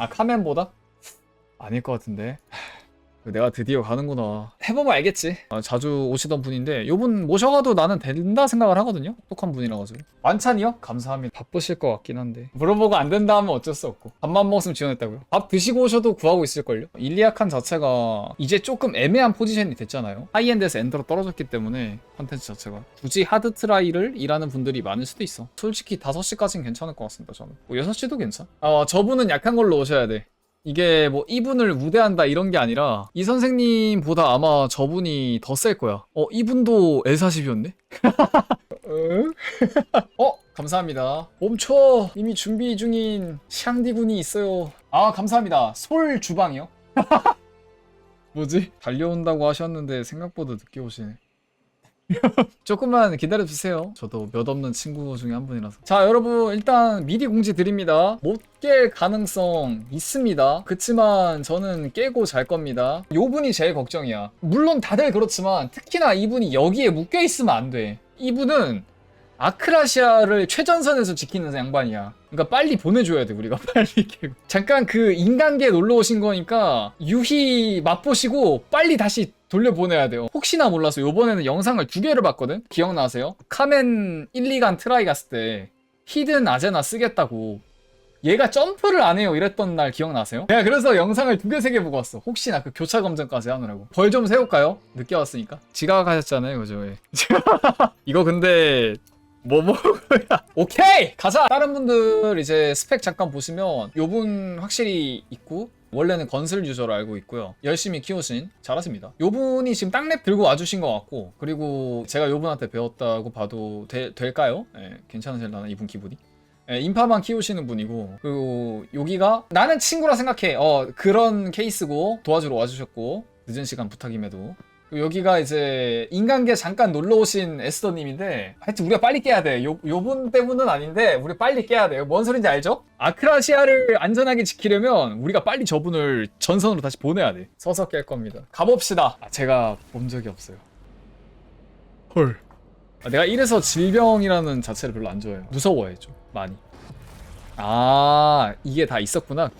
아 카멘보다? 아닐 것 같은데 내가 드디어 가는구나. 해보면 알겠지. 아, 자주 오시던 분인데 요분 모셔가도 나는 된다 생각을 하거든요. 똑똑한 분이라 가지고. 만찬이요? 감사합니다. 바쁘실 것 같긴 한데. 물어보고 안 된다 하면 어쩔 수 없고. 밥만 먹었으면 지원했다고요. 밥 드시고 오셔도 구하고 있을걸요? 일리아칸 자체가 이제 조금 애매한 포지션이 됐잖아요. 하이엔드에서 엔더로 떨어졌기 때문에 컨텐츠 자체가. 굳이 하드 트라이를 일하는 분들이 많을 수도 있어. 솔직히 5시까지는 괜찮을 것 같습니다 저는. 뭐 6시도 괜찮 아? 저분은 약한 걸로 오셔야 돼 이게 뭐 이분을 무대한다 이런 게 아니라 이 선생님보다 아마 저분이 더 셀 거야. 어 이분도 L40이었네? 어 감사합니다. 멈춰 이미 준비 중인 샹디군이 있어요. 아 감사합니다. 솔 주방이요? 뭐지? 달려온다고 하셨는데 생각보다 늦게 오시네. 조금만 기다려주세요. 저도 몇 없는 친구 중에 한 분이라서. 자, 여러분, 일단 미리 공지 드립니다. 못 깰 가능성 있습니다. 그치만 저는 깨고 잘 겁니다. 요 분이 제일 걱정이야. 물론 다들 그렇지만 특히나 이분이 여기에 묶여 있으면 안 돼. 이분은 아크라시아를 최전선에서 지키는 양반이야. 그러니까 빨리 보내줘야 돼 우리가 빨리 깨고. 잠깐 그 인간계 놀러 오신 거니까 유희 맛보시고 빨리 다시 돌려보내야 돼요. 혹시나 몰라서 요번에는 영상을 두 개를 봤거든? 기억나세요? 카멘 1, 2간 트라이 갔을 때 히든 아제나 쓰겠다고 얘가 점프를 안 해요 이랬던 날 기억나세요? 내가 그래서 영상을 두 개 세 개 보고 왔어 혹시나 그 교차 검증까지 하느라고 벌 좀 세울까요? 늦게 왔으니까 지각하셨잖아요 그죠 예. 이거 근데 뭐 먹어야? 오케이! 가자! 다른 분들 이제 스펙 잠깐 보시면 요 분 확실히 있고 원래는 건슬 유저로 알고 있고요. 열심히 키우신 잘하십니다. 요 분이 지금 땅랩 들고 와주신 것 같고 그리고 제가 요 분한테 배웠다고 봐도 되- 될까요? 예, 괜찮으실라나 이분 기분이? 예, 인파만 키우시는 분이고 그리고 여기가 나는 친구라 생각해. 어 그런 케이스고 도와주러 와주셨고 늦은 시간 부탁임에도 여기가 이제 인간계 잠깐 놀러 오신 에스더님인데 하여튼 우리가 빨리 깨야 돼. 요, 요분 때문은 아닌데 우리 빨리 깨야 돼요. 뭔 소린지 알죠? 아크라시아를 안전하게 지키려면 우리가 빨리 저분을 전선으로 다시 보내야 돼. 서서 깰 겁니다. 가봅시다. 아, 제가 본 적이 없어요. 헐. 아, 내가 이래서 질병이라는 자체를 별로 안 좋아해요. 무서워해 좀 많이. 아 이게 다 있었구나.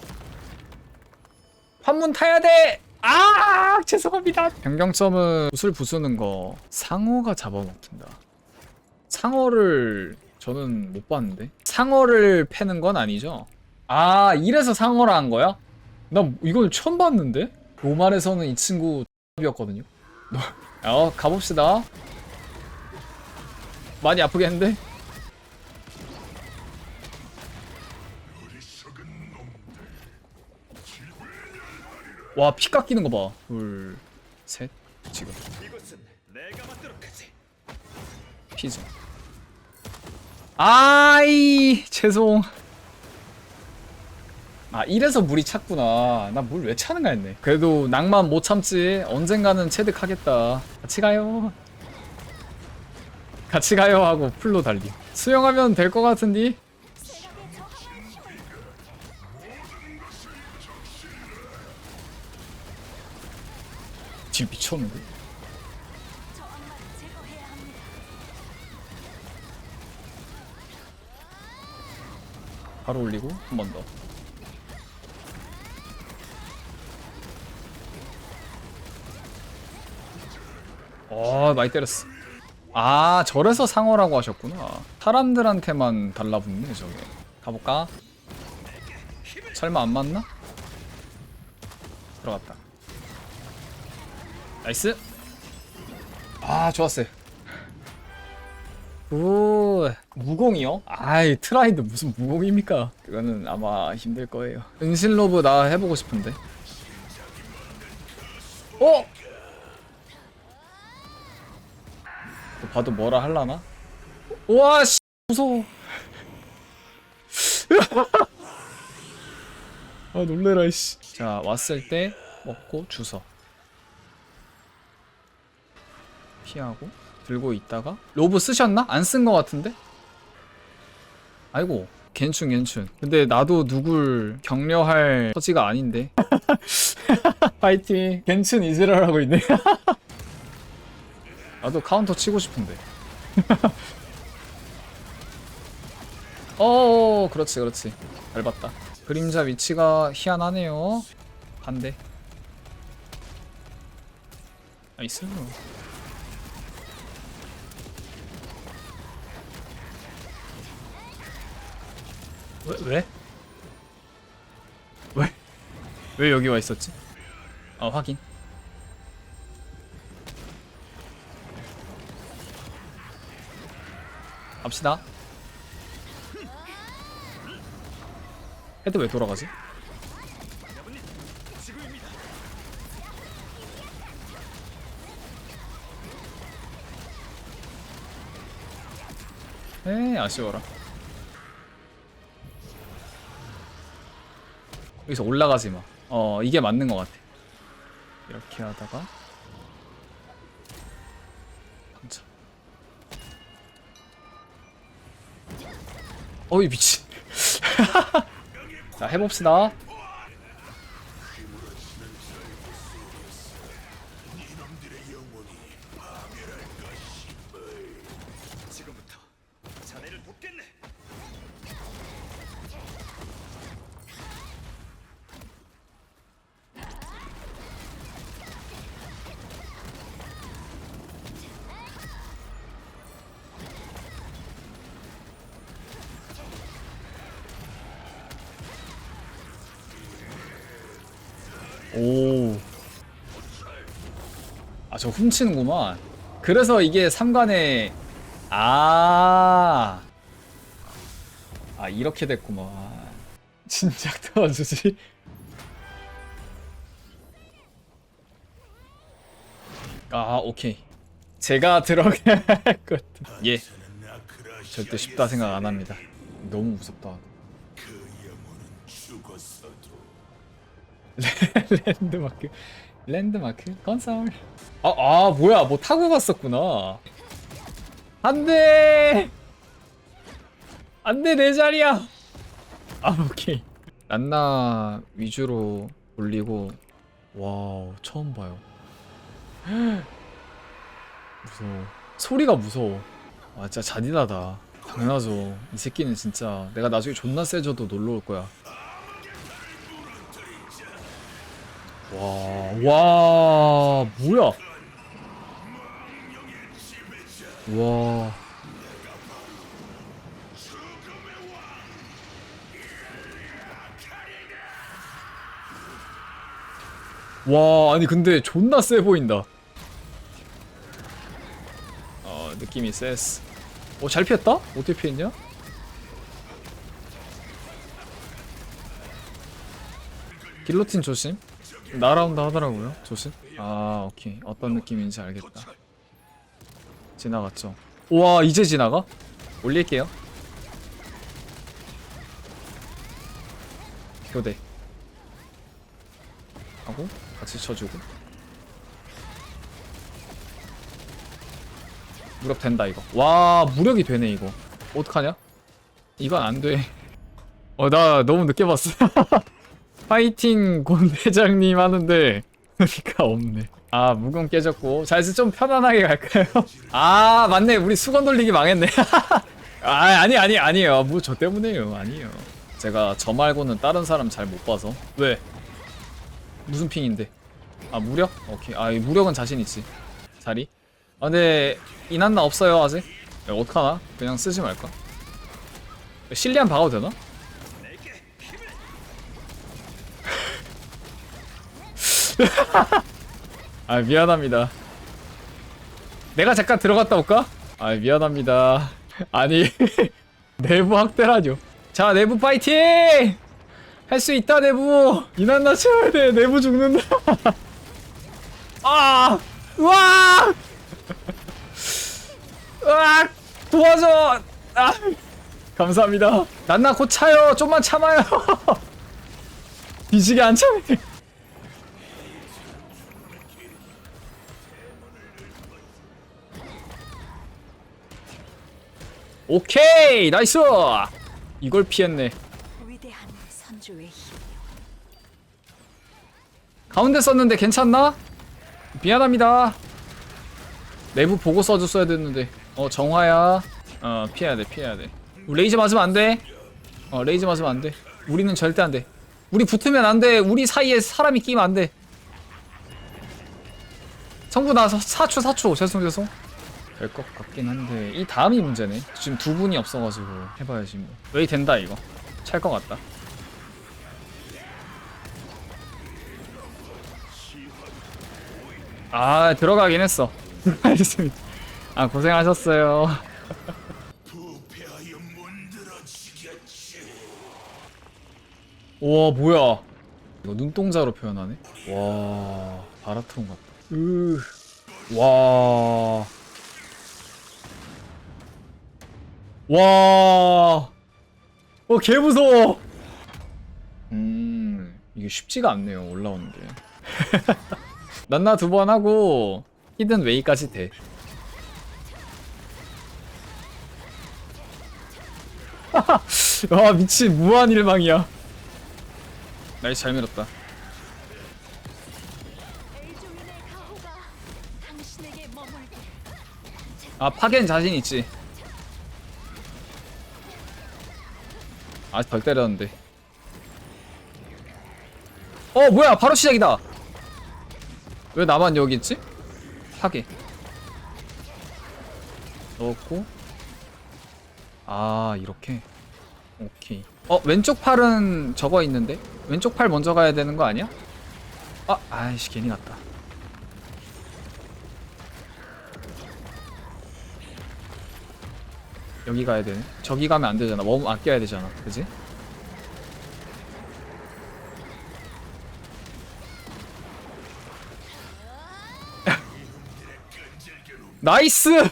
환문 타야 돼. 아 죄송합니다. 변경점은 붓을 부수는 거 상어가 잡아먹힌다. 상어를 저는 못 봤는데 상어를 패는 건 아니죠? 아 이래서 상어라 한 거야? 나 이걸 처음 봤는데 로말에서는 이 친구 이었거든요. 어 가봅시다. 많이 아프겠는데? 와, 피 깎이는 거 봐. 둘, 셋, 지금. 피즈. 아이, 죄송. 아, 이래서 물이 찼구나. 나 물 왜 차는가 했네. 그래도 낭만 못 참지. 언젠가는 체득하겠다. 같이 가요. 같이 가요 하고 풀로 달리. 수영하면 될 것 같은디? 지금 미쳤는데? 바로 올리고 한 번 더. 어 많이 때렸어. 아 저래서 상어라고 하셨구나. 사람들한테만 달라붙네 저게. 가볼까? 설마 안 맞나? 들어갔다. 나이스. 아 좋았어요. 오 무공이요? 아이 트라이드 무슨 무공입니까? 그거는 아마 힘들 거예요. 은신 로브 나 해보고 싶은데. 어? 또 봐도 뭐라 할라나? 와 씨, 무서워. 아 놀래라 씨. 자 왔을 때 먹고 주서. 피하고 들고 있다가 로브 쓰셨나? 안쓴거 같은데? 아이고 괜춘 괜춘. 근데 나도 누굴 격려할 처지가 아닌데. 파이팅. 괜춘 이즈랄 하고 있네. 나도 카운터 치고 싶은데. 어 그렇지 그렇지. 잘 봤다. 그림자 위치가 희한하네요. 반대. 나이스 왜? 왜? 왜? 왜 여기 와 있었지? 어 확인 갑시다 헤드 왜 돌아가지? 에이 아쉬워라 여기서 올라가지 마. 어 이게 맞는 것 같아. 이렇게 하다가 당첨. 어이 미친. 자 해봅시다. 저 훔치는구만. 그래서 이게 3관에 아. 아, 이렇게 됐구만. 진작 도와주지. 아, 오케이. 제가 할 것. 예. 절대 쉽다 생각 안 합니다. 너무 무섭다. 랜드마크 랜드마크? 건설. 아, 아 뭐야. 뭐 타고 갔었구나. 안돼! 안돼 내 자리야. 아 오케이. 란나 위주로 올리고. 와우 처음 봐요. 무서워. 소리가 무서워. 아 진짜 잔인하다. 당연하죠. 이 새끼는 진짜 내가 나중에 존나 세져도 놀러 올 거야 와, 와, 뭐야? 와. 와, 아니 근데 존나 세 보인다. 어, 느낌이 쎄스. 어, 잘 피했다? 어떻게 피했냐? 길로틴 조심. 날아온다 하더라고요. 조심. 아, 오케이. 어떤 느낌인지 알겠다. 지나갔죠. 우와, 이제 지나가? 올릴게요. 교대. 하고 같이 쳐주고. 무력 된다 이거. 와, 무력이 되네 이거. 어떡하냐? 이건 안 돼. 어, 나 너무 늦게 봤어. 파이팅 권 회장님 하는데 의미가 없네. 아 무공 깨졌고 자 이제 좀 편안하게 갈까요? 아 맞네 우리 수건 돌리기 망했네. 아 아니 아니 아니에요 뭐 저 때문에요 아니에요. 제가 저 말고는 다른 사람 잘 못 봐서 왜 무슨 핑인데? 아 무력? 오케이 아이 무력은 자신 있지 자리. 아 근데 이난나 없어요 아직. 야, 어떡하나? 그냥 쓰지 말까? 실리안 박아도 되나? 아 미안합니다. 내가 잠깐 들어갔다 올까? 아 미안합니다. 아니 내부 학대라뇨. 자 내부 파이팅! 할 수 있다 내부. 이난나 채워야 돼. 내부 죽는다. 아! 와! 아! 도와줘! 아! 감사합니다. 난나 곧 차요. 좀만 참아요. 뒤지게 안 참네. 오케이 나이스 이걸 피했네. 가운데 썼는데 괜찮나? 미안합니다 내부 보고 써줬어야 됐는데 어 정화야 어 피해야 돼 피해야 돼 레이저 맞으면 안돼 어 레이저 맞으면 안돼 우리는 절대 안 돼. 우리 붙으면 안 돼. 우리 사이에 사람이 끼면 안 돼. 성부 나서 4초 4초 죄송 죄송. 될 것 같긴 한데 이 다음이 문제네. 지금 두 분이 없어가지고 해봐야지 뭐. 웨이 된다 이거. 찰 것 같다. 아 들어가긴 했어. 알겠습니다. 아 고생하셨어요. 부패하여 문드러지겠지. 와 뭐야 이거 눈동자로 표현하네 와 바라트론 같다 으와 와. 어, 개 무서워. 음, 이게 쉽지가 않네요, 올라오는 게. 난나 두 번 하고, 히든 웨이까지 돼. 아, 미친, 무한 일망이야. 나이스 잘 밀었다. 아, 파괴는 자신 있지. 아직 덜 때렸는데. 어, 뭐야, 바로 시작이다. 왜 나만 여기 있지? 파괴. 넣었고. 아, 이렇게. 오케이. 어, 왼쪽 팔은 저거 있는데? 왼쪽 팔 먼저 가야 되는 거 아니야? 아, 아이씨, 괜히 갔다. 여기 가야 되네. 저기 가면 안 되잖아. 몸 아껴야 되잖아. 그지? 나이스!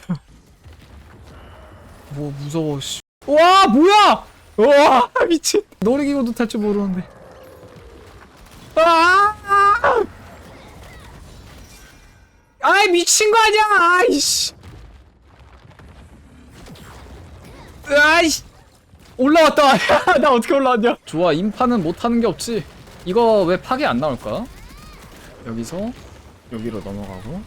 뭐 무서워 씨. 와 뭐야! 와 미친. 놀이기구도 탈 줄 모르는데. 아! 아이 미친 거 아니야! 아이씨. 아이씨. 올라왔다. 나 어떻게 올라왔냐? 좋아 인파는 못하는 게 없지. 이거 왜 파괴 안 나올까? 여기서 여기로 넘어가고.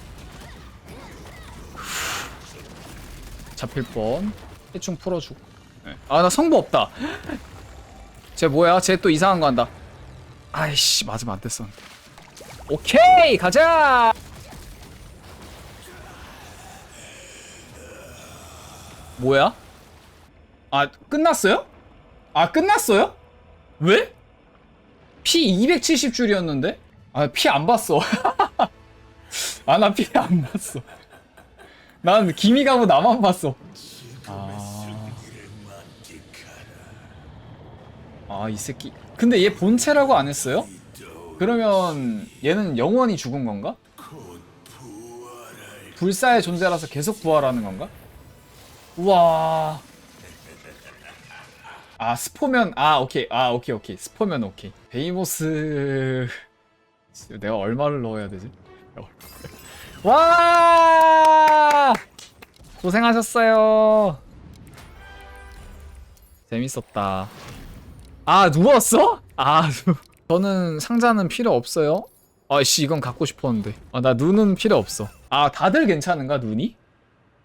잡힐 뻔. 대충 풀어주고. 아 나 성부 없다. 쟤 뭐야? 쟤 또 이상한 거 한다. 아이씨 맞으면 안 됐었는데 오케이 가자! 뭐야 아 끝났어요? 아 끝났어요? 왜? 피 270줄이었는데? 아 피 안 봤어 아 나 피 안 봤어 난 기미 가고 나만 봤어 아이 새끼 근데 얘 본체라고 안 했어요? 그러면 얘는 영원히 죽은 건가? 불사의 존재라서 계속 부활하는 건가? 우와 아 스포면 아 오케이. 아 오케이 오케이. 스포면 오케이. 베이모스. 내가 얼마를 넣어야 되지? 와! 고생하셨어요. 재밌었다. 아 누웠어? 아 누- 저는 상자는 필요 없어요. 아씨 이건 갖고 싶었는데. 아나 눈은 필요 없어. 아 다들 괜찮은가 눈이?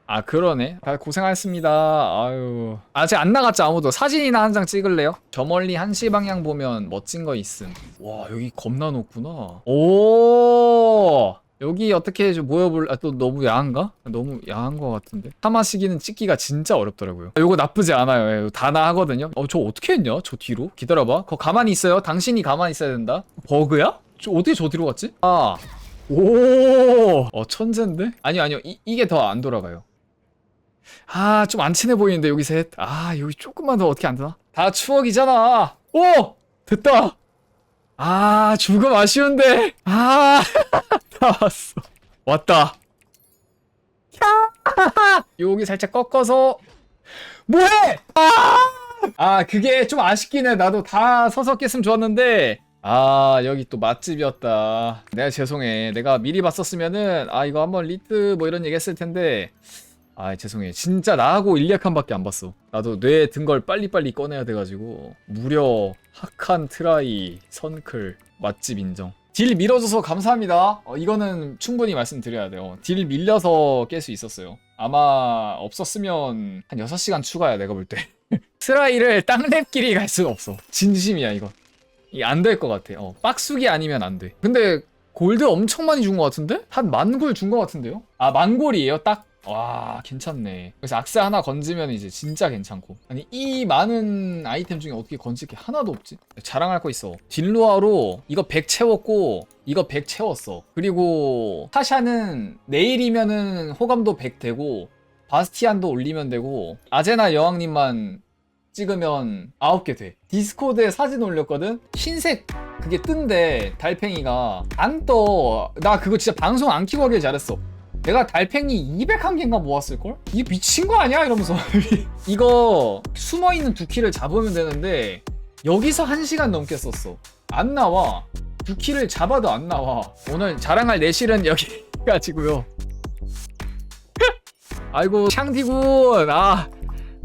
아 그러네. 다 고생하셨습니다. 아유. 아직 안 나갔죠 아무도? 사진이나 한 장 찍을래요? 저 멀리 한시 방향 보면 멋진 거 있음. 와 여기 겁나 높구나. 오! 여기 어떻게 좀 모여볼 아 또 너무 야한가? 너무 야한 거 같은데? 하마 시기는 찍기가 진짜 어렵더라고요. 아, 요거 나쁘지 않아요. 예, 다나 하거든요. 어 저 어떻게 했냐? 저 뒤로? 기다려봐. 거 가만히 있어요. 당신이 가만히 있어야 된다. 버그야? 저 어떻게 저 뒤로 갔지? 아! 오, 어 천재인데? 아니요 아니요. 이, 이게 더 안 돌아가요 아, 좀 안 친해 보이는데, 여기 셋. 아, 여기 조금만 더 어떻게 안 되나? 다 추억이잖아. 오! 됐다. 아, 죽음 아쉬운데. 아, 다 왔어. 왔다. 야! 여기 살짝 꺾어서. 뭐해! 아! 아, 그게 좀 아쉽긴 해. 나도 다 서서 깼으면 좋았는데. 아, 여기 또 맛집이었다. 내가 죄송해. 내가 미리 봤었으면은, 아, 이거 한번 리트 뭐 이런 얘기 했을 텐데. 아 죄송해 진짜 나하고 일리아칸밖에 안 봤어. 나도 뇌에 든 걸 빨리빨리 꺼내야 돼가지고 무려 하칸 트라이 선클 맛집 인정. 딜 밀어줘서 감사합니다. 어, 이거는 충분히 말씀드려야 돼요. 딜 밀려서 깰 수 있었어요. 아마 없었으면 한 6시간 추가야 내가 볼때. 트라이를 땅랩끼리 갈 수는 없어. 진심이야 이거. 이안 될 것 같아. 어 빡수기 아니면 안돼. 근데 골드 엄청 많이 준 것 같은데? 한 만골 준 것 같은데요? 아 만골이에요? 딱? 와 괜찮네. 그래서 악세 하나 건지면 이제 진짜 괜찮고. 아니 이 많은 아이템 중에 어떻게 건질 게 하나도 없지? 자랑할 거 있어. 딜로아로 이거 100 채웠고 이거 100 채웠어. 그리고 타샤는 내일이면은 호감도 100 되고 바스티안도 올리면 되고 아제나 여왕님만 찍으면 9개 돼. 디스코드에 사진 올렸거든? 흰색! 그게 뜬데 달팽이가. 안 떠. 나 그거 진짜 방송 안 키고 하길 잘했어 내가 달팽이 201개인가 모았을걸? 이게 미친 거 아니야? 이러면서. 이거 숨어있는 두키를 잡으면 되는데 여기서 1시간 넘게 썼어. 안 나와. 두키를 잡아도 안 나와. 오늘 자랑할 내실은 여기까지고요. 아이고 샹디군. 아,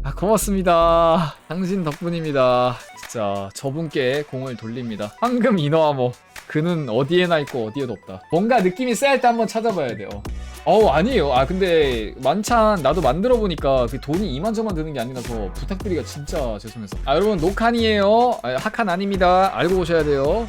아 고맙습니다. 당신 덕분입니다. 진짜 저분께 공을 돌립니다. 황금 인어암호 그는 어디에나 있고 어디에도 없다. 뭔가 느낌이 쎄할 때 한번 찾아봐야 돼요 어우 아니에요. 아 근데 만찬 나도 만들어 보니까 그 돈이 이만저만 드는 게 아니라서 부탁드리기가 진짜 죄송해서. 아 여러분 녹한이에요. 아, 학한 아닙니다. 알고 오셔야 돼요